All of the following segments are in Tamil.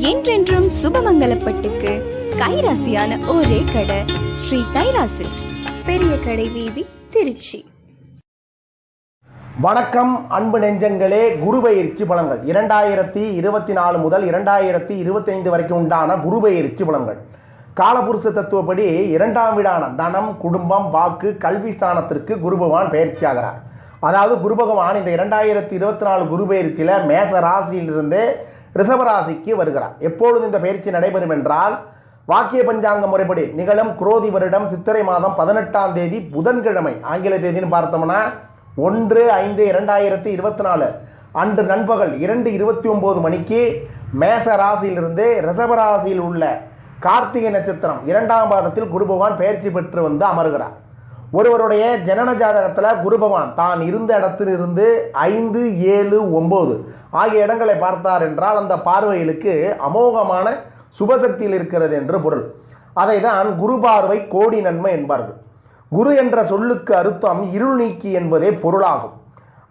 என்றென்றும் சுபமங்கலப்பட்டுக்கு கைராசியான ஒரே கடை ஸ்ரீ கைராசி பெரிய கடை வீதி திருச்சி. வணக்கம் அன்பு நெஞ்சங்களே குரு பயிற்சி பலன்கள். இரண்டாயிரத்தி இருபத்தி நாலு முதல் இரண்டாயிரத்தி இருபத்தைந்து வரைக்கும் உண்டான குரு பயிற்சி பலன்கள். காலபுருஷ தத்துவப்படி இரண்டாம் வீடான தனம் குடும்பம் வாக்கு கல்வி ஸ்தானத்திற்கு குரு பகவான் பயிற்சியாகிறார் அதாவது குரு பகவான் இந்த இரண்டாயிரத்தி இருபத்தி நாலு குரு பயிற்சியில் மேச ராசியிலிருந்து ரிசவராசிக்கு வருகிறார். எப்பொழுது இந்த பயிற்சி நடைபெறும் என்றால் வாக்கிய பஞ்சாங்க முறைப்படி நிகழும் குரோதி வருடம் சித்திரை மாதம் பதினெட்டாம் தேதி புதன்கிழமை. ஆங்கில தேதின்னு பார்த்தோம்னா ஒன்று ஐந்து இரண்டாயிரத்தி இருபத்தி நாலு அன்று நண்பகல் இரண்டு இருபத்தி ஒம்பது மணிக்கு மேச ராசியிலிருந்து ரிஷபராசியில் உள்ள கார்த்திகை நட்சத்திரம் இரண்டாம் பாதத்தில் குரு பகவான் பயிற்சி பெற்று வந்து அமர்கிறார். ஒருவருடைய ஜனன ஜாதகத்தில் குருபவான் தான் இருந்த இடத்திலிருந்து ஐந்து ஏழு ஒம்பது ஆகிய இடங்களை பார்த்தார் என்றால் அந்த பார்வைகளுக்கு அமோகமான சுபசக்தியில் இருக்கிறது என்று பொருள். அதை தான் குரு பார்வை கோடி நன்மை என்பார்கள். குரு என்ற சொல்லுக்கு அர்த்தம் இருள் நீக்கி என்பதே பொருளாகும்.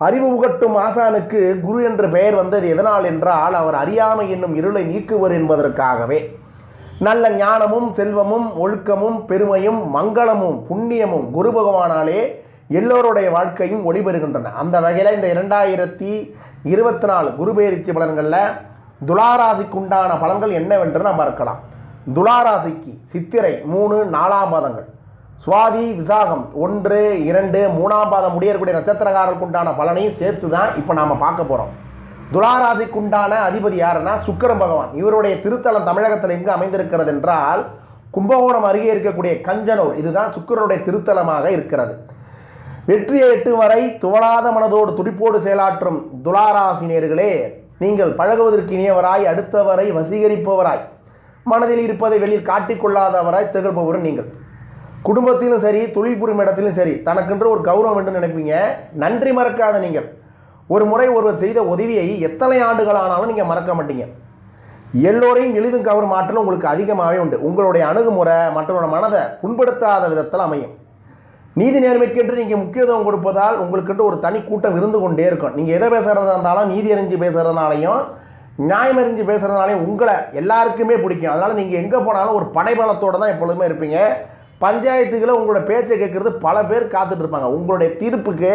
அறிவு புகட்டும் ஆசானுக்கு குரு என்ற பெயர் வந்தது எதனால் என்றால் அவர் அறியாமை என்னும் இருளை நீக்குவர் என்பதற்காகவே. நல்ல ஞானமும் செல்வமும் ஒழுக்கமும் பெருமையும் மங்களமும் புண்ணியமும் குரு பகவானாலே எல்லோருடைய வாழ்க்கையும் ஒளிபெறுகின்றன. அந்த வகையில் இந்த இரண்டாயிரத்தி இருபத்தி நாலு குரு பலன்களில் பலன்களில் துளாராசிக்குண்டான பலன்கள் என்னவென்று நாம் பார்க்கலாம். துளாராசிக்கு சித்திரை மூணு நாலாம் பாதங்கள். சுவாதி விசாகம் ஒன்று இரண்டு மூணாம் பாதம் முடியக்கூடிய நட்சத்திரக்காரர்களுக்கு உண்டான பலனையும் சேர்த்து தான் இப்போ நாம் பார்க்க போகிறோம் துளாராசிக்குண்டான அதிபதி யாருன்னா சுக்கிரன் பகவான். இவருடைய திருத்தலம் தமிழகத்தில் எங்கு அமைந்திருக்கிறது என்றால் கும்பகோணம் அருகே இருக்கக்கூடிய கஞ்சனூர். இதுதான் சுக்கிரனுடைய திருத்தலமாக இருக்கிறது. வெற்றியை எட்டு வரை துவளாத மனதோடு துடிப்போடு செயலாற்றும் துளாராசினியர்களே நீங்கள் பழகுவதற்கு இனியவராய் அடுத்தவரை வசீகரிப்பவராய் மனதில் இருப்பதை வெளியில் காட்டிக்கொள்ளாதவராய் திகழ்பவரும் நீங்கள். குடும்பத்திலும் சரி தொழில் புரியும் இடத்திலும் சரி தனக்கென்று ஒரு கௌரவம் என்று நினைப்பீங்க. நன்றி மறக்காத நீங்கள். ஒரு முறை ஒருவர் செய்த உதவியை எத்தனை ஆண்டுகள் ஆனாலும் நீங்கள் மறக்க மாட்டீங்க. எல்லோரையும் எளிதும் கவரும் ஆற்றல் உங்களுக்கு அதிகமாகவே உண்டு. உங்களுடைய அணுகுமுறை மற்றவரோட மனதை புண்படுத்தாத விதத்தில் அமையும். நீதி நேர்மைக்கென்று நீங்கள் முக்கியத்துவம் கொடுப்பதால் உங்களுக்கென்று ஒரு தனி கூட்டம் இருந்து கொண்டே இருக்கும். நீங்கள் எதை பேசுகிறதா இருந்தாலும் நீதி அறிஞ்சு பேசுகிறதுனாலையும் நியாயம் அறிஞ்சு பேசுகிறதுனாலையும் உங்களை எல்லாருக்குமே பிடிக்கும். அதனால் நீங்கள் எங்கே போனாலும் ஒரு படைபலத்தோடு தான் எப்பொழுதுமே இருப்பீங்க. பஞ்சாயத்துகளை உங்களோட பேச்சை கேட்குறது பல பேர் காத்துட்ருப்பாங்க உங்களுடைய தீர்ப்புக்கு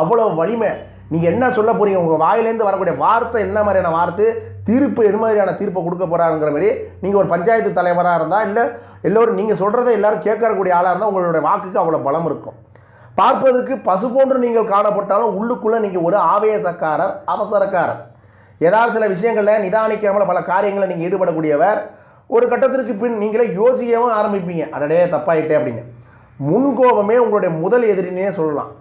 அவ்வளோ வலிமை. நீங்கள் என்ன சொல்ல போகிறீங்க உங்கள் வாயிலேருந்து வரக்கூடிய வார்த்தை என்ன மாதிரியான வார்த்தை? தீர்ப்பு எது மாதிரியான தீர்ப்பை கொடுக்க போகிறாங்கிற மாதிரி நீங்கள் ஒரு பஞ்சாயத்து தலைவராக இருந்தால் இல்லை எல்லோரும் நீங்கள் சொல்கிறத எல்லாரும் கேட்கறக்கூடிய ஆளாக இருந்தால் உங்களுடைய வாக்குக்கு அவ்வளோ பலம் இருக்கும். பார்ப்பதற்கு பசு போன்று நீங்கள் காணப்பட்டாலும் உள்ளுக்குள்ளே நீங்கள் ஒரு ஆவேசக்காரர் அவசரக்காரர். ஏதாவது சில விஷயங்களில் நிதானிக்காமல் பல காரியங்களில் நீங்கள் ஈடுபடக்கூடியவர். ஒரு கட்டத்திற்கு பின் நீங்களே யோசிக்கவும் ஆரம்பிப்பீங்க. அடடே தப்பாயிட்டே அப்படின்னு. முன்கோபமே உங்களுடைய முதல் எதிரினே சொல்லலாம்.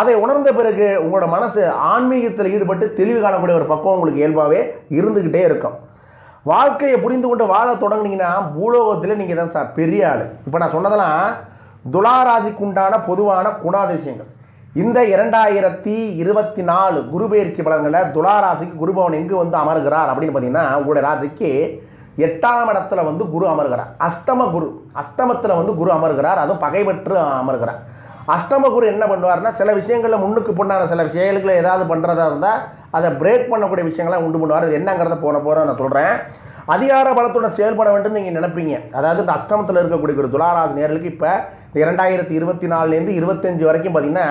அதை உணர்ந்த பிறகு உங்களோட மனசு ஆன்மீகத்தில் ஈடுபட்டு தெளிவு காணக்கூடிய ஒரு பக்குவம் உங்களுக்கு இயல்பாகவே இருந்துக்கிட்டே இருக்கும். வாழ்க்கையை புரிந்து கொண்டு வாழ தொடங்குனீங்கன்னா பூலோகத்தில் நீங்கள் தான் சார் பெரிய ஆள். இப்போ நான் சொன்னதெல்லாம் துளாராசிக்குண்டான பொதுவான குணாதிசயங்கள். இந்த இரண்டாயிரத்தி இருபத்தி நாலு குரு பயிற்சி பலன்களில் துளாராசிக்கு குருபவன் எங்கு வந்து அமர்கிறார் அப்படின்னு பார்த்தீங்கன்னா உங்களுடைய ராசிக்கு எட்டாம் இடத்துல வந்து குரு அமர்கிறார். அஷ்டம குரு அஷ்டமத்தில் வந்து குரு அமர்கிறார். அதுவும் பகைபற்று அமர்கிறார். அஷ்டம குரு என்ன பண்ணுவார்னா சில விஷயங்களில் முன்னுக்கு பொண்ணான சில செயல்களை ஏதாவது பண்ணுறதா இருந்தால் அதை பிரேக் பண்ணக்கூடிய விஷயங்கள்லாம் உண்டு பண்ணுவார். அது என்னங்கிறத போன போகிற நான் சொல்கிறேன் அதிகார பலத்துடன் செயல்பட வேண்டும் நீங்கள் நினைப்பீங்க. அதாவது இந்த அஷ்டமத்தில் இருக்கக்கூடிய ஒரு துளாராசி நேர்களுக்கு இப்போ இந்த இரண்டாயிரத்தி இருபத்தி நாலுலேருந்து இருபத்தஞ்சு வரைக்கும் பார்த்தீங்கன்னா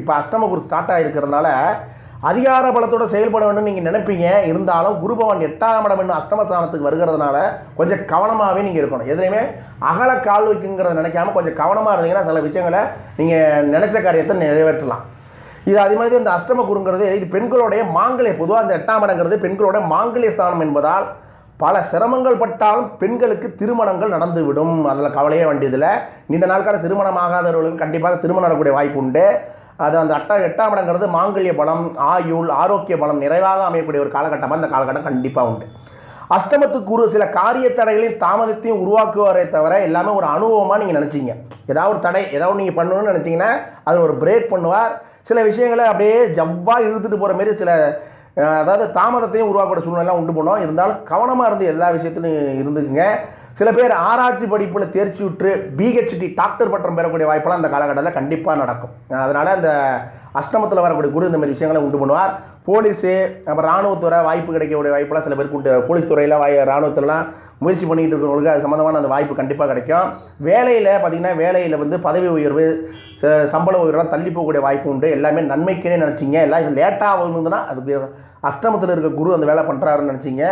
இப்போ அஷ்டம குரு ஸ்டார்ட் ஆகிருக்கிறதுனால அதிகார பலத்தோட செயல்பட வேண்டும் நீங்கள் நினைப்பீங்க. இருந்தாலும் குருபவன் எட்டாம் இடம் இன்னும் அஷ்டமஸ்தானத்துக்கு வருகிறதுனால கொஞ்சம் கவனமாகவே நீங்கள் இருக்கணும். எதுலையுமே அகல கால் வைக்குங்கிறத நினைக்காம கொஞ்சம் கவனமாக இருந்தீங்கன்னா சில விஷயங்களை நீங்கள் நினைச்ச காரியத்தை நிறைவேற்றலாம். இது அதே மாதிரி இந்த அஷ்டம குருங்கிறது இது பெண்களுடைய மாங்கலிய பொதுவாக இந்த எட்டாம் இடங்கிறது பெண்களோட மாங்கலிய ஸ்தானம் என்பதால் பல சிரமங்கள் பட்டாலும் பெண்களுக்கு திருமணங்கள் நடந்துவிடும். அதில் கவலையே வேண்டியதில்லை. நீண்ட நாட்கால திருமணம் ஆகாதவர்களுக்கு கண்டிப்பாக திருமணம் நடக்கூடிய வாய்ப்பு உண்டு. அது அந்த அட்டா எட்டாம் இடங்கிறது மாங்கல்ய பலம் ஆயுள் ஆரோக்கிய பலம் நிறைவாக அமையக்கூடிய ஒரு காலகட்டமாக அந்த காலகட்டம் கண்டிப்பாக உண்டு. அஷ்டமத்துக்கு ஒரு சில காரிய தடைகளையும் தாமதத்தையும் உருவாக்குவாரே தவிர எல்லாமே ஒரு அனுபவமாக நீங்கள் நினச்சிங்க. ஏதாவது ஒரு தடை ஏதாவது நீங்கள் பண்ணணும்னு நினச்சிங்கன்னா அது ஒரு பிரேக் பண்ணுவார். சில விஷயங்களை அப்படியே ஜவ்வாக இழுத்துட்டு போகிற மாரி சில அதாவது தாமதத்தையும் உருவாக்கக்கூடிய சூழ்நிலை உண்டு பண்ணும் இருந்தாலும் கவனமாக இருந்து எல்லா விஷயத்துலையும் இருந்துக்குங்க. சில பேர் ஆராய்ச்சி படிப்பில் தேர்ச்சி விட்டு பிஹெச்டி டாக்டர் பட்டம் பெறக்கூடிய வாய்ப்பெல்லாம் அந்த காலகட்டத்தில் கண்டிப்பாக நடக்கும். அதனால் அந்த அஷ்டமத்தில் வரக்கூடிய குரு இந்த மாதிரி விஷயங்களை உண்டு பண்ணுவார். போலீஸு அப்புறம் இராணுவத்துறை வாய்ப்பு கிடைக்கக்கூடிய வாய்ப்பெல்லாம் சில பேருக்கு உண்டு. போலீஸ் துறையில் வாய் இராணுவத்துலலாம் முயற்சி பண்ணிகிட்டு இருக்கிறவங்களுக்கு அது சம்மந்தமான அந்த வாய்ப்பு கண்டிப்பாக கிடைக்கும். வேலையில் பார்த்திங்கன்னா வேலையில் வந்து பதவி உயர்வு ச- சம்பள உயர்வுலாம் தள்ளி போகக்கூடிய வாய்ப்பு உண்டு. எல்லாமே நன்மைக்குன்னே நினச்சிங்க. எல்லாம் இது லேட்டாக ஆகணுதுன்னா அதுக்கு அஷ்டமத்தில் இருக்க குரு அந்த வேலை பண்ணுறாருன்னு நினச்சிங்க.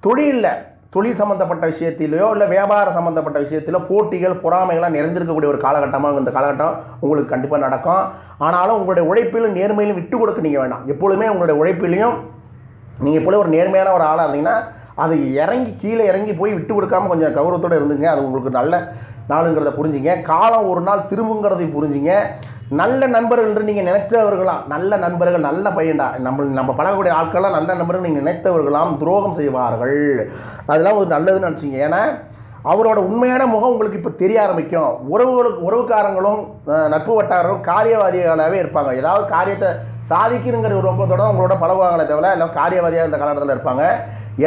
தொழிலில் தொழில் சம்மந்தப்பட்ட விஷயத்திலையோ இல்லை வியாபார சம்மந்தப்பட்ட விஷயத்திலோ போட்டிகள் பொறாமைகள்லாம் நிறைந்திருக்கக்கூடிய ஒரு காலகட்டமாக இந்த காலகட்டம் உங்களுக்கு கண்டிப்பாக நடக்கும். ஆனாலும் உங்களுடைய உழைப்பிலும் நேர்மையிலும் விட்டு கொடுக்க நீங்கள் வேண்டாம் எப்பொழுதுமே உங்களுடைய உழைப்பிலையும் நீங்கள் எப்பொழுது ஒரு நேர்மையான ஒரு ஆளாக இருந்தீங்கன்னா அது இறங்கி கீழே இறங்கி போய் விட்டு கொடுக்காம கொஞ்சம் கௌரவத்தோடு இருந்துங்க. அது உங்களுக்கு நல்ல நாளுங்கிறத புரிஞ்சுங்க. காலம் ஒரு நாள் திரும்புங்கிறதையும் புரிஞ்சுங்க. நல்ல நண்பர்கள் என்று நீங்கள் நினைத்தவர்களாம் நல்ல நண்பர்கள் நல்ல பையன்டா. நம்ம நம்ம பழகக்கூடிய ஆட்கள்லாம் நல்ல நண்பர்கள் நீங்கள் நினைத்தவர்களாம் துரோகம் செய்வார்கள். அதெல்லாம் ஒரு நல்லதுன்னு நினச்சிங்க. ஏன்னா அவரோட உண்மையான முகம் உங்களுக்கு இப்போ தெரிய ஆரம்பிக்கும். உறவுகளுக்கு உறவுக்காரங்களும் நட்பு வட்டாரங்களும் காரியவாதிகளாகவே இருப்பாங்க. ஏதாவது காரியத்தை சாதிக்கணுங்கிற ஒரு நோக்கத்தோட தான் உங்களோட பழகுவாங்களே தவிர எல்லாம் காரியவாதியாக இந்த காலகட்டத்தில் இருப்பாங்க.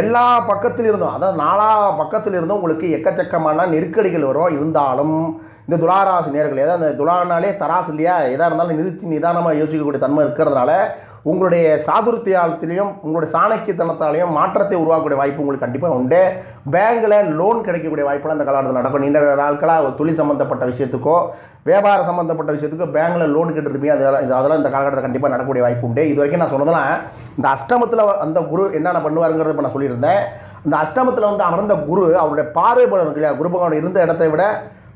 எல்லா பக்கத்தில் இருந்தும் அதாவது நாலா பக்கத்தில் இருந்தும் உங்களுக்கு எக்கச்சக்கமான நெருக்கடிகள் வரும். இருந்தாலும் இந்த துளாராசி நேர்கள் ஏதாவது அந்த துலானாலே தராசு இல்லையா? எதாக இருந்தாலும் நிறுத்தி நிதானமாக யோசிக்கக்கூடிய தன்மை இருக்கிறதுனால உங்களுடைய சாதுர்த்தியாலத்திலையும் உங்களுடைய சாணக்கியத்தனத்தாலையும் மாற்றத்தை உருவாக்கக்கூடிய வாய்ப்பு உங்களுக்கு கண்டிப்பாக உண்டு. பேங்கில் லோன் கிடைக்கக்கூடிய வாய்ப்பெல்லாம் இந்த காலகட்டத்தில் நடக்கும். நீண்ட நாட்களாக தொழில் சம்மந்தப்பட்ட விஷயத்துக்கோ வியாபார சம்மந்தப்பட்ட விஷயத்துக்கோ பேங்கில் லோன் கேட்டுருப்பீங்க அதெல்லாம் இது அதெல்லாம் இந்த காலகட்டத்தில் கண்டிப்பாக நடக்கக்கூடிய வாய்ப்பு உண்டு. இது வரைக்கும் நான் சொன்னதெல்லாம் இந்த அஷ்டமத்தில் அந்த குரு என்னென்ன பண்ணுவாருங்கிறத இப்போ நான் சொல்லியிருந்தேன். இந்த அஷ்டமத்தில் வந்து அமர்ந்த குரு அவருடைய பார்வை பலன் இல்லையா குரு பகவான் இருந்த இடத்தை விட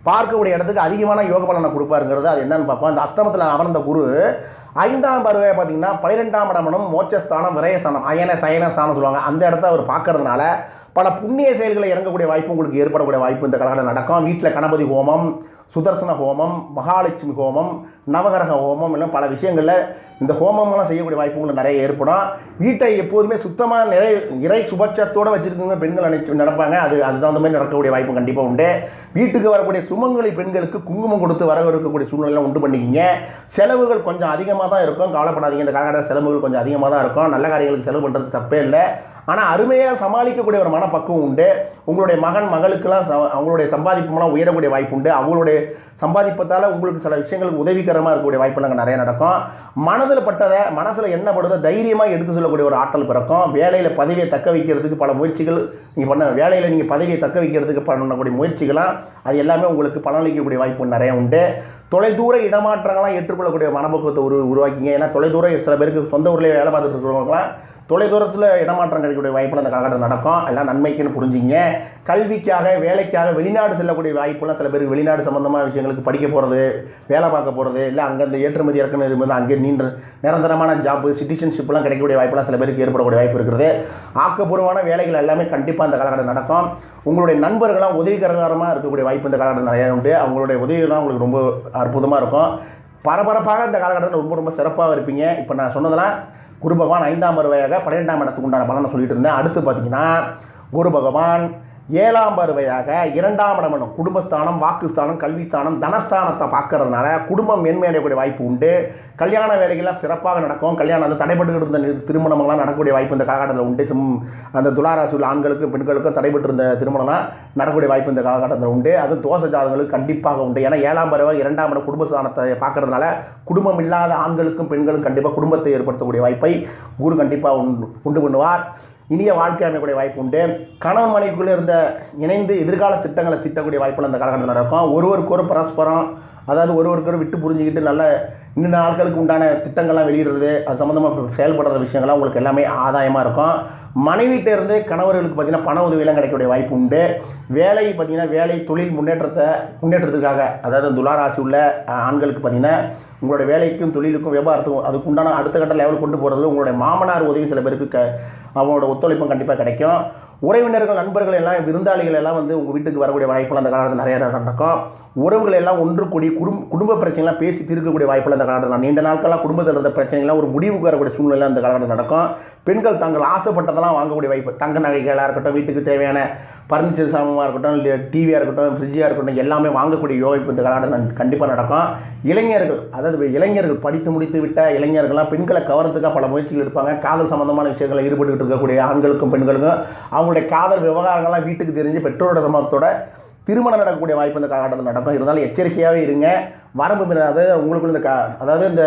பார்க்கக்கூடிய இடத்துக்கு அதிகமான யோக பலனை கொடுப்பாருங்கிறது அது என்னன்னு பார்ப்போம். அந்த அஷ்டமத்தில் அமர்ந்த குரு ஐந்தாம் பருவை பார்த்தீங்கன்னா பன்னிரெண்டாம் இடமனும் மோட்சஸ்தானம் விரயஸ்தானம் அயன சயன ஸ்தானம் சொல்லுவாங்க. அந்த இடத்த அவர் பார்க்கறதுனால பல புண்ணிய செயல்களை இறங்கக்கூடிய வாய்ப்பு உங்களுக்கு ஏற்படக்கூடிய வாய்ப்பு இந்த காலகட்டம் நடக்கும். வீட்டில் கணபதி ஹோமம் சுதர்சன ஹோமம் மகாலட்சுமி ஹோமம் நவகரக ஹோமம் எல்லாம் பல விஷயங்களில் இந்த ஹோமம்லாம் செய்யக்கூடிய வாய்ப்பு உங்களுக்கு நிறைய ஏற்படும். வீட்டை எப்போதுமே சுத்தமாக நிறை இறை சுபட்சத்தோடு வச்சுருக்கவங்க பெண்கள் நினைச்சு நடப்பாங்க அது அது தகுந்த மாதிரி நடக்கக்கூடிய வாய்ப்பு கண்டிப்பாக உண்டு. வீட்டுக்கு வரக்கூடிய சுமங்கலி பெண்களுக்கு குங்குமம் கொடுத்து வரவிருக்கக்கூடிய சூழ்நிலை உண்டு பண்ணிக்கிங்க. செலவுகள் கொஞ்சம் அதிகமாக தான் இருக்கும். கவலைப்படாதீங்க. இந்த காலகட்ட செலவுகள் கொஞ்சம் அதிகமாக தான் இருக்கும். நல்ல காரியங்களுக்கு செலவு பண்ணுறது தப்பே இல்லை. ஆனால் அருமையாக சமாளிக்கக்கூடிய ஒரு மனப்பக்குவம் உண்டு. உங்களுடைய மகன் மகளுக்கெல்லாம் ச அவங்களுடைய சம்பாதிப்புலாம் உயரக்கூடிய வாய்ப்பு உண்டு. அவங்களுடைய சம்பாதிப்பத்தால் உங்களுக்கு சில விஷயங்களுக்கு உதவிகரமாக இருக்கக்கூடிய வாய்ப்புலாம் நிறைய நடக்கும். மனதில் பட்டதை மனசில் என்ன படுதோ தைரியமாக எடுத்து சொல்லக்கூடிய ஒரு ஆற்றல் பிறக்கும். வேலையில் பதவியை தக்க வைக்கிறதுக்கு பல முயற்சிகள் நீங்கள் பண்ண வேலையில் நீங்கள் பதவியை தக்க வைக்கிறதுக்கு பண்ணக்கூடிய முயற்சிகளாம் அது எல்லாமே உங்களுக்கு பலனளிக்கக்கூடிய வாய்ப்பு நிறைய உண்டு. தொலைதூர இடமாற்றங்களாம் ஏற்றுக்கொள்ளக்கூடிய மனப்பக்குவத்தை உரு உருவாக்கிங்க. ஏன்னா தொலைதூர சில பேருக்கு சொந்த ஊர்லேயே வேலை பார்த்துட்டு இருக்கிறவங்களாம் தொலைதூரத்தில் இடமாற்றம் கிடைக்கக்கூடிய வாய்ப்புலாம் இந்த காலகட்டத்தில் நடக்கும். எல்லாம் நன்மைக்குன்னு புரிஞ்சுங்க. கல்விக்காக வேலைக்காக வெளிநாடு செல்லக்கூடிய வாய்ப்புலாம் சில பேருக்கு வெளிநாடு சம்மந்தமான விஷயங்களுக்கு படிக்க போகிறது வேலை பார்க்க போகிறது இல்லை அங்கே அந்த ஏற்றுமதி இறக்குமதி இருக்கும்போது அங்கே நீண்ட நிரந்தரமான ஜாப்பு சிட்டிசன்ஷிப்லாம் கிடைக்கக்கூடிய வாய்ப்புலாம் சில பேருக்கு ஏற்படக்கூடிய வாய்ப்பு இருக்கிறது ஆக்கப்பூர்வமான வேலைகள் எல்லாமே கண்டிப்பாக அந்த காலகட்டம் நடக்கும். உங்களுடைய நண்பர்களாக உதவிகரகரமாக இருக்கக்கூடிய வாய்ப்பு இந்த காலகட்டம் நிறையா உண்டு. அவங்களுடைய உதவிகளாக உங்களுக்கு ரொம்ப அற்புதமாக இருக்கும். பரபரப்பாக இந்த காலகட்டத்தில் ரொம்ப ரொம்ப சிறப்பாக இருப்பீங்க. இப்போ நான் சொன்னதெல்லாம் குரு பகவான் ஐந்தாம் வருவையாக பன்னிரெண்டாம் இடத்துக்கு உண்டான பலனை சொல்லிட்டு இருந்தேன். அடுத்து பார்த்தீங்கன்னா குரு பகவான் ஏழாம் பருவையாக இரண்டாம் இடம் எனும் குடும்பஸ்தானம் வாக்குஸ்தானம் கல்விஸ்தானம் தனஸ்தானத்தை பார்க்கறதுனால குடும்பம் மேன்மையடையக்கூடிய வாய்ப்பு உண்டு. கல்யாண வேலைகள்லாம் சிறப்பாக நடக்கும். கல்யாணம் அந்த தடைபட்டு இருந்த திருமணங்கள்லாம் திருமணமெல்லாம் நடக்கக்கூடிய வாய்ப்பு இந்த காலகட்டத்தில் உண்டு. சிம் அந்த துளாராசியில் ஆண்களுக்கும் பெண்களுக்கும் தடைபட்டு இருந்த திருமணம்லாம் நடக்கக்கூடிய வாய்ப்பு இந்த காலகட்டத்தில் உண்டு. அது தோசை ஜாதகங்களுக்கு கண்டிப்பாக உண்டு. ஏன்னா ஏழாம் பருவ இரண்டாம் இடம் குடும்பஸ்தானத்தை பார்க்கறதுனால குடும்பம் இல்லாத ஆண்களுக்கும் பெண்களும் கண்டிப்பாக குடும்பத்தை ஏற்படுத்தக்கூடிய வாய்ப்பை குரு கண்டிப்பாக உண்டு பண்ணுவார். இனிய வாழ்க்கை அமையக்கூடிய வாய்ப்பு உண்டு. கணவன் மனைவிக்குள்ளே இருந்த இணைந்து எதிர்கால திட்டங்களை திட்டக்கூடிய வாய்ப்புகள் அந்த காலகட்டத்தில் நடக்கும். ஒருவருக்கு ஒரு பரஸ்பரம் அதாவது ஒரு ஒருத்தரும் விட்டு புரிஞ்சுக்கிட்டு நல்ல இன்னும் ஆட்களுக்கு உண்டான திட்டங்கள்லாம் வெளியிடுறது அது சம்மந்தமாக செயல்படுற விஷயங்கள்லாம் உங்களுக்கு எல்லாமே ஆதாயமாக இருக்கும். மனைவிட்டேருந்து கணவர்களுக்கு பார்த்தீங்கன்னா பண உதவியெல்லாம் கிடைக்கக்கூடிய வாய்ப்பு உண்டு. வேலை பார்த்தீங்கன்னா வேலை தொழில் முன்னேற்றத்தை முன்னேற்றத்துக்காக அதாவது துளாராசி உள்ள ஆண்களுக்கு பார்த்தீங்கன்னா உங்களோட வேலைக்கும் தொழிலுக்கும் வியாபாரத்துக்கும் அதுக்கு உண்டான அடுத்த கட்ட லெவல் கொண்டு போகிறது உங்களுடைய மாமனார் உதவி சில பேருக்கு க அவங்களோட ஒத்துழைப்பும் கண்டிப்பாக கிடைக்கும். உறவினர்கள் நண்பர்கள் எல்லாம் விருந்தாளிகள் எல்லாம் வந்து உங்கள் வீட்டுக்கு வரக்கூடிய வாய்ப்புகள் அந்த காலத்தில் நிறைய நடக்கும். உறவுகள் எல்லாம் ஒன்று கூடி குடும் குடும்ப பிரச்சனைலாம் பேசி தீர்க்கக்கூடிய வாய்ப்புகள் அந்த காலத்தில் நீண்ட நாட்களாக குடும்பத்தில் இருந்த பிரச்சனைலாம் ஒரு முடிவுக்கு வரக்கூடிய சூழ்நிலை அந்த காலத்தில் நடக்கும். பெண்கள் தாங்கள் ஆசைப்பட்டதெல்லாம் வாங்கக்கூடிய வாய்ப்பு தங்க நகைகளாக இருக்கட்டும் வீட்டுக்கு தேவையான ஃபர்னிச்சர் சாமானாக இருக்கட்டும் இல்லை டிவியாக இருக்கட்டும் ஃப்ரிட்ஜாக இருக்கட்டும் எல்லாமே வாங்கக்கூடிய யோகிப்பு இந்த காலகட்டத்தில் கண்டிப்பாக நடக்கும். இளைஞர்கள் அதாவது இளைஞர்கள் படித்து முடித்து விட்ட இளைஞர்கள்லாம் பெண்களை கவர்றதுக்காக பல முயற்சிகள் இருப்பாங்க காதல் சம்மந்தமான விஷயங்களில் ஈடுபட்டுக்கிட்டு இருக்கக்கூடிய ஆண்களுக்கும் பெண்களுக்கும் அவங்களுடைய காதல் விவகாரங்கள்லாம் வீட்டுக்கு தெரிஞ்சு பெற்றோரோட சமத்தோட திருமணம் நடக்கக்கூடிய வாய்ப்பு இந்த காலகட்டத்தில் நடக்கும் இருந்தாலும் எச்சரிக்கையாகவே இருங்க. வரம்பு மீறாத. உங்களுக்குள்ள இந்த கா அதாவது இந்த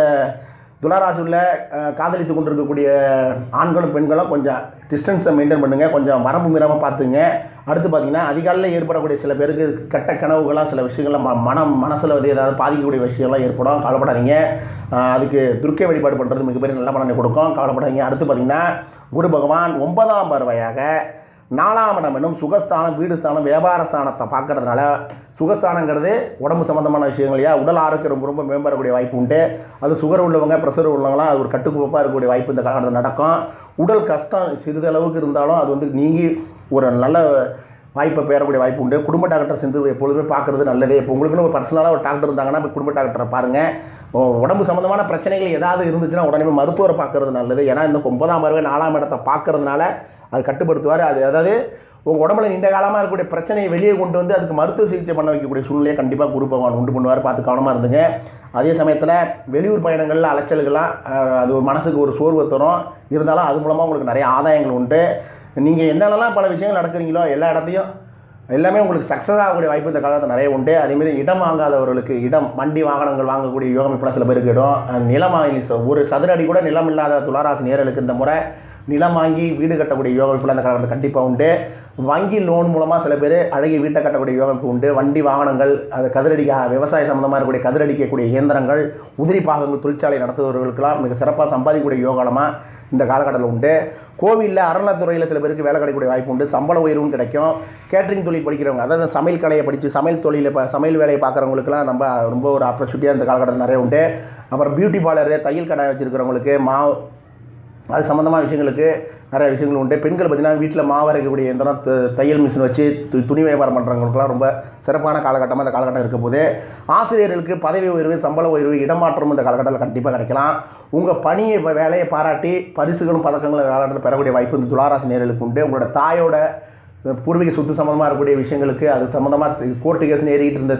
துளாராசி காதலித்து கொண்டு காதலித்து கொண்டிருக்கக்கூடிய ஆண்களும் பெண்களும் கொஞ்சம் டிஸ்டன்ஸை மெயின்டைன் பண்ணுங்கள் கொஞ்சம் வரம்பு மீறாமல் பார்த்துங்க. அடுத்து பார்த்தீங்கன்னா அதிகாலையில் ஏற்படக்கூடிய சில பேருக்கு கெட்ட கனவுகளாக சில விஷயங்கள்லாம் ம- மனம் மனசில் வந்து ஏதாவது பாதிக்கக்கூடிய விஷயம்லாம் ஏற்படும். கவலைப்படாதீங்க. அதுக்கு துர்க்கை வழிபாடு பண்ணுறது மிகப்பெரிய நல்ல பலனை கொடுக்கும். கவலைப்படாதீங்க. அடுத்து பார்த்தீங்கன்னா குரு பகவான் ஒன்பதாம் பருவையாக நாலாம் இடம் என்னும் சுகஸ்தானம் வீடு ஸ்தானம் வியாபார ஸ்தானத்தை பார்க்கறதுனால சுகஸ்தானங்கிறது உடம்பு சம்மந்தமான விஷயங்கள் இல்லையா? உடல் ஆரோக்கியம் ரொம்ப ரொம்ப மேம்படக்கூடிய வாய்ப்பு உண்டு. அது சுகர் உள்ளவங்க ப்ரெஷர் உள்ளவங்களாம் அது ஒரு கட்டுக்கோப்பாக இருக்கக்கூடிய வாய்ப்பு இந்த காலத்தில் நடக்கும். உடல் கஷ்டம் சிறிதளவுக்கு இருந்தாலும் அது வந்து நீங்கி ஒரு நல்ல வாய்ப்பை பெறக்கூடிய வாய்ப்பு உண்டு. குடும்ப டாக்டர் சென்று எப்பொழுதுமே பார்க்குறது நல்லது. இப்போ உங்களுக்குன்னு ஒரு பர்சனலாக ஒரு டாக்டர் இருந்தாங்கன்னா இப்போ குடும்ப டாக்டரை பாருங்கள் உடம்பு சம்மந்தமான பிரச்சனைகள் ஏதாவது இருந்துச்சுன்னா உடனே மருத்துவரை பார்க்கறது நல்லது. ஏன்னா இந்த ஒன்பதாம் பருவ நாலாம் இடத்தை பார்க்கறதுனால அது கட்டுப்படுத்துவார். அது அதாவது உங்கள் உடம்புல நீண்ட காலமாக இருக்கக்கூடிய பிரச்சனையை வெளியே கொண்டு வந்து அதுக்கு மருத்துவ சிகிச்சை பண்ண வைக்கக்கூடிய சூழ்நிலையை கண்டிப்பாக குரு பகவான் உண்டு பண்ணுவார். பார்த்து கவனமாக இருந்துங்க. அதே சமயத்தில் வெளியூர் பயணங்களில் அலைச்சல்கள்லாம் அது ஒரு மனசுக்கு ஒரு சோர்வு தரும். இருந்தாலும் அது மூலமாக உங்களுக்கு நிறைய ஆதாயங்கள் உண்டு. நீங்கள் என்னென்னலாம் பல விஷயங்கள் நடக்கிறீங்களோ எல்லா இடத்தையும் எல்லாமே உங்களுக்கு சக்ஸஸ் ஆகக்கூடிய வாய்ப்பு இந்த காலத்தில் நிறைய உண்டு. அதேமாரி இடம் வாங்காதவர்களுக்கு இடம் வண்டி வாகனங்கள் வாங்கக்கூடிய யோகம் இப்போ சில பேருக்கு இடம். நிலம் வாங்கி ஒரு சதுர அடி கூட நிலம் இல்லாத துளாராசி நேரலுக்கு இந்த முறை நிலம் வாங்கி வீடு கட்டக்கூடிய யோக இப்போ அந்த காலகட்டத்தில் கண்டிப்பாக உண்டு. வங்கி லோன் மூலமாக சில பேர் அழகிய வீட்டை கட்டக்கூடிய யோக இப்போ உண்டு. வண்டி வாகனங்கள் அது கதிரடிக்க விவசாய சம்மந்தமாக இருக்கக்கூடிய கதிரடிக்கக்கூடிய இயந்திரங்கள் உதிரி பாகங்கள் தொழிற்சாலை நடத்துபவர்களுக்கெல்லாம் மிக சிறப்பாக சம்பாதிக்கக்கூடிய யோகாலமாக இந்த காலகட்டத்தில் உண்டு. கோவிலில் அறநிலத்துறையில் சில பேருக்கு வேலை கிடைக்கக்கூடிய வாய்ப்பு உண்டு. சம்பள உயர்வும் கிடைக்கும். கேட்டரிங் தொழில் படிக்கிறவங்க அதாவது சமையல் கலையை படித்து சமையல் தொழிலை இப்போ சமையல் வேலையை பார்க்குறவங்களுக்குலாம் நம்ம ரொம்ப ஒரு ஆப்பர்ச்சுனிட்டியாக இந்த காலகட்டத்தில் நிறைய உண்டு. அப்புறம் பியூட்டி பார்லரு தையல் கடை வச்சுருக்கிறவங்களுக்கு மா அது சம்மந்தமான விஷயங்களுக்கு நிறைய விஷயங்கள் உண்டு. பெண்கள் பார்த்திங்கன்னா வீட்டில் மாவரைக்கக்கூடிய எந்திரம் தையல் மிஷின் வச்சு து- துணி வியாபாரம் பண்ணுறவங்களுக்குலாம் ரொம்ப சிறப்பான காலகட்டமாக இந்த காலகட்டம் இருக்க போது ஆசிரியர்களுக்கு பதவி உயர்வு சம்பள உயர்வு இடமாற்றம் இந்த காலகட்டத்தில் கண்டிப்பாக கிடைக்கலாம். உங்கள் பணியை இப்போ வேலையை பாராட்டி பரிசுகளும் பதக்கங்களும் காலகட்டத்தில் பெறக்கூடிய வாய்ப்பு இந்த துளாராசி நேர்களுக்கு உண்டு. உங்களோட தாயோட பூர்வீக சொத்து சம்மந்தமாக இருக்கக்கூடிய விஷயங்களுக்கு அது சம்மந்தமாக கோர்ட்டு கேஸ்னு ஏறிக்கிட்டு இருந்த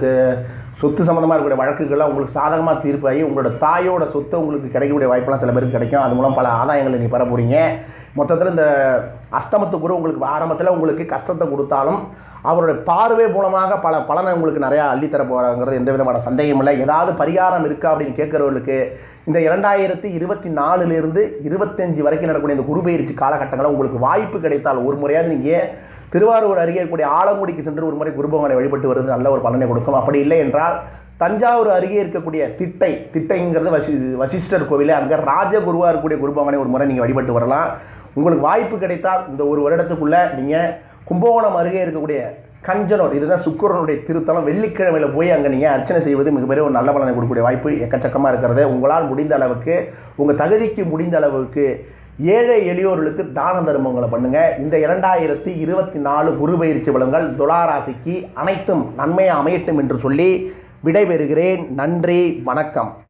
சொத்து சம்மந்தமாக இருக்கக்கூடிய வழக்குகள்லாம் உங்களுக்கு சாதகமாக தீர்ப்பாகி உங்களோட தாயோட சொத்தை உங்களுக்கு கிடைக்கக்கூடிய வாய்ப்பெல்லாம் சில பேருக்கு கிடைக்கும். அது மூலம் பல ஆதாயங்களை நீ பெற போகிறீங்க மொத்தத்தில் இந்த அஷ்டமத்து குரு உங்களுக்கு ஆரம்பத்தில் உங்களுக்கு கஷ்டத்தை கொடுத்தாலும் அவருடைய பார்வை மூலமாக பல பலனை உங்களுக்கு நிறையா அள்ளித்தர போகிறாங்கிறது எந்த விதமான சந்தேகம் இல்லை. ஏதாவது பரிகாரம் இருக்கா அப்படின்னு கேட்குறவர்களுக்கு இந்த இரண்டாயிரத்தி இருபத்தி நாலுலேருந்து இருபத்தஞ்சு வரைக்கும் நடக்கக்கூடிய இந்த குரு பயிற்சி காலகட்டங்களில் உங்களுக்கு வாய்ப்பு கிடைத்தால் ஒரு முறையாவது நீங்கள் திருவாரூர் அருகே இருக்கக்கூடிய ஆலங்குடிக்கு சென்று ஒரு முறை குருபவனை வழிபட்டு வருவது நல்ல ஒரு பலனை கொடுக்கும். அப்படி இல்லை என்றால் தஞ்சாவூர் அருகே இருக்கக்கூடிய திட்டை திட்டைங்கிறது வசி வசிஷ்டர் கோவில் அங்கே ராஜகுருவாக இருக்கக்கூடிய குருபவனை ஒரு முறை நீங்கள் வழிபட்டு வரலாம். உங்களுக்கு வாய்ப்பு கிடைத்தால் இந்த ஒரு வருடத்துக்குள்ளே நீங்கள் கும்பகோணம் அருகே இருக்கக்கூடிய கஞ்சனூர் இதுதான் சுக்கிரனுடைய திருத்தலம் வெள்ளிக்கிழமையில் போய் அங்கே நீங்கள் அர்ச்சனை செய்வது மிகப்பெரிய ஒரு நல்ல பலனை கொடுக்கக்கூடிய வாய்ப்பு எக்கச்சக்கமாக இருக்கிறது. உங்களால் முடிந்த அளவுக்கு உங்கள் தகுதிக்கு முடிந்த அளவுக்கு ஏழை எளியோர்களுக்கு தான தர்மங்களை பண்ணுங்க. இந்த இரண்டாயிரத்தி இருபத்தி நாலு குரு பயிற்சி பலன்கள் துளாராசிக்கு அனைத்தும் நன்மையாக அமையட்டும் என்று சொல்லி விடைபெறுகிறேன். நன்றி வணக்கம்.